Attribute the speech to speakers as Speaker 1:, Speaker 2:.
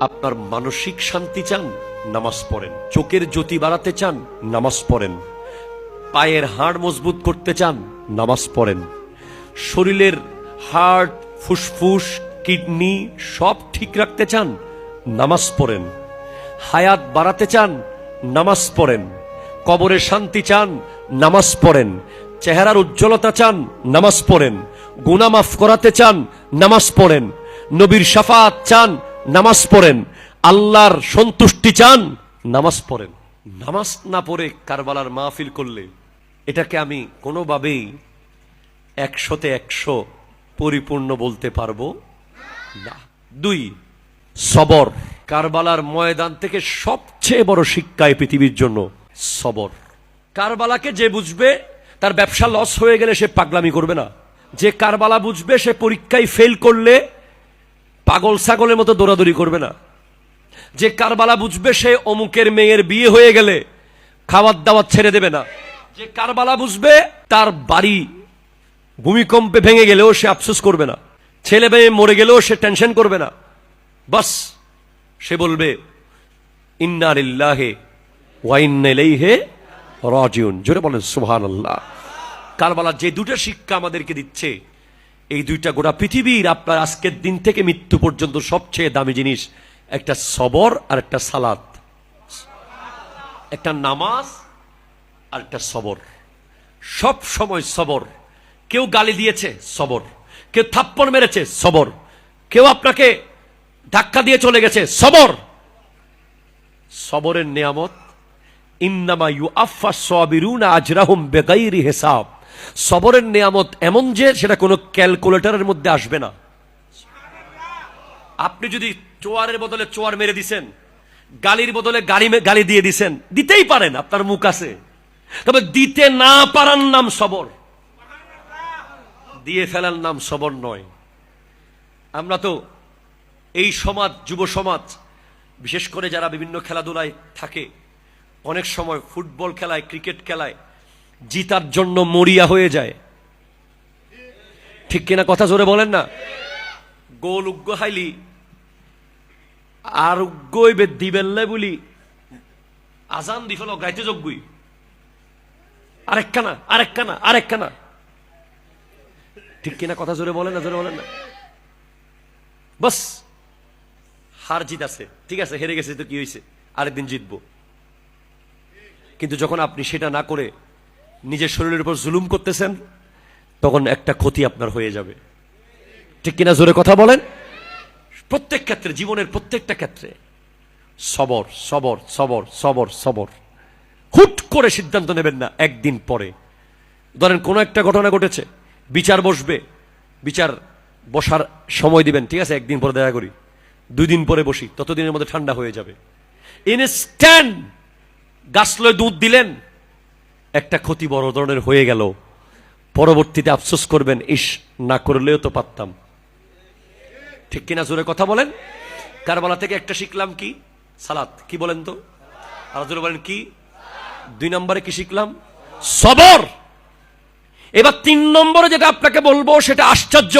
Speaker 1: আপনার মানসিক শান্তি চান, নামাজ পড়েন। চোখের জ্যোতি বাড়াতে চান, নামাজ পড়েন। পায়ের হাড় মজবুত করতে চান, নামাজ পড়েন। শরীরের হার্ট ফুসফুস, কিডনি সব ঠিক রাখতে চান, নামাজ পড়েন। হায়াত বাড়াতে চান, নামাজ পড়েন। কবরে শান্তি চান, নামাজ পড়েন। চেহারার উজ্জ্বলতা চান, নামাজ পড়েন। গুনাহ মাফ করাতে চান, নামাজ পড়েন। নবীর সাফাত চান নামাজ পড়েন। আল্লাহর সন্তুষ্টি চান, নামাজ পড়েন। নামাজ না পড়ে কারবালার মাহফিল করলে এটাকে আমি কোনোভাবেই একশোতে একশো পরিপূর্ণ বলতে পারব না। দুই, সবর। কারবালার ময়দান থেকে সবচেয়ে বড় শিক্ষা এই পৃথিবীর জন্য, সবর। কারবালাকে যে বুঝবে, তার ব্যবসা লস হয়ে গেলে সে পাগলামি করবে না। যে কারবালা বুঝবে, সে পরীক্ষায় ফেল করলে পাগল ছাগলের মতো দৌড়াদৌড়ি করবে না। যে কারবালা বুঝবে সে অমুকের মেয়ের বিয়ে হয়ে গেলে খাবার দাওয়াত ছেড়ে দেবে না। যে কারবালা বুঝবে তার বাড়ি ভূমিকম্পে ভেঙে গেলেও সে আফসোস করবে না। ছেলে মেয়ে মরে গেলেও সে টেনশন করবে না। বাস, সে বলবে ইন্নারিল্লাহে ওয়াইন্নাইলাইহে রাজিউন। জোরে বলেন, সুবহানাল্লাহ। কারবালা যে দুটো শিক্ষা আমাদেরকে দিচ্ছে এই দুইটা গোটা পৃথিবীর আপনার আজকের দিন থেকে মৃত্যু পর্যন্ত সবচেয়ে দামি জিনিস, একটা সবর আর একটা সালাত একটা নামাজ আর একটা সবর। সব সময় সবর। কেউ গালি দিয়েছে, সবর। কেউ থাপ্পড় মেরেছে, সবর। কেউ আপনাকে ধাক্কা দিয়ে চলে গেছে, সবর। সবরের নিয়ামত, ইন্নামা ইউ আফা সাবিরুনা আজরাহুম বেগাইরি হিসাব। সবরের নিয়ামত এমন যে সেটা কোনো ক্যালকুলেটরের মধ্যে আসবে না। আপনি যদি চোয়ারের বদলে চোয়ার মেরে দিছেন, গালির বদলে গালি গালি দিয়ে দিছেন, দিতেই পারেন, আপনার মুখ আছে। তবে দিতে না পারার নাম সবর। দিয়ে ফেলার নাম সবর নয়। আমরা তো এই সমাজ, যুব সমাজ, বিশেষ করে যারা বিভিন্ন খেলাধুলায় থাকে, অনেক সময় ফুটবল খেলায়, ক্রিকেট খেলায় জিতার জন্য মরিয়া হয়ে যায়। ঠিক কিনা কথা জোরে বলেন না? গোল উগ্গ হাইলি, আর উগ্গই দিবেল্লে বলি। আজান দি ফেলো, গাইতে যোগ্যই আরেকখানা আরেকখানা আরেকখানা। ঠিক কিনা কথা জোরে বলেন না, জোরে বলেন না? বাস, হার জিত আছে। ঠিক আছে, হেরে গেছে তো কি হয়েছে আরেকদিন জিতবো। কিন্তু যখন আপনি সেটা না করে নিজের শরীরের উপর জুলুম করতেছেন, তখন একটা ক্ষতি আপনার হয়ে যাবে। ঠিক কিনা জোরে কথা বলেন? প্রত্যেক ক্ষেত্রে, জীবনের প্রত্যেকটা ক্ষেত্রে, সবর সবর সবর সবর সবর। হুট করে সিদ্ধান্ত নেবেন না, একদিন পরে। ধরেন, কোনো একটা ঘটনা ঘটেছে, বিচার বসবে, বিচার বসার সময় দিবেন, ঠিক আছে, একদিন পরে দেখা করি দুই দিন পরে বসি, ততদিনের মধ্যে ঠান্ডা হয়ে যাবে। ইনস্ট্যান্ট গাছলয় দুধ দিলেন একটা ক্ষতি বড় ধরনের হয়ে গেল। পরবর্তীতে আফসোস করবেন ইস না করলেও তো পারতাম। ঠিক কিনা জোরে কথা বলেন? কারবালা থেকে একটা শিখলাম কি? সালাত। কি বলেন তো? আর জোরে বলেন, কি? দুই নম্বরে কি শিখলাম? সবর। এবার তিন নম্বরে যেটা আপনাকে বলব, সেটা আশ্চর্য।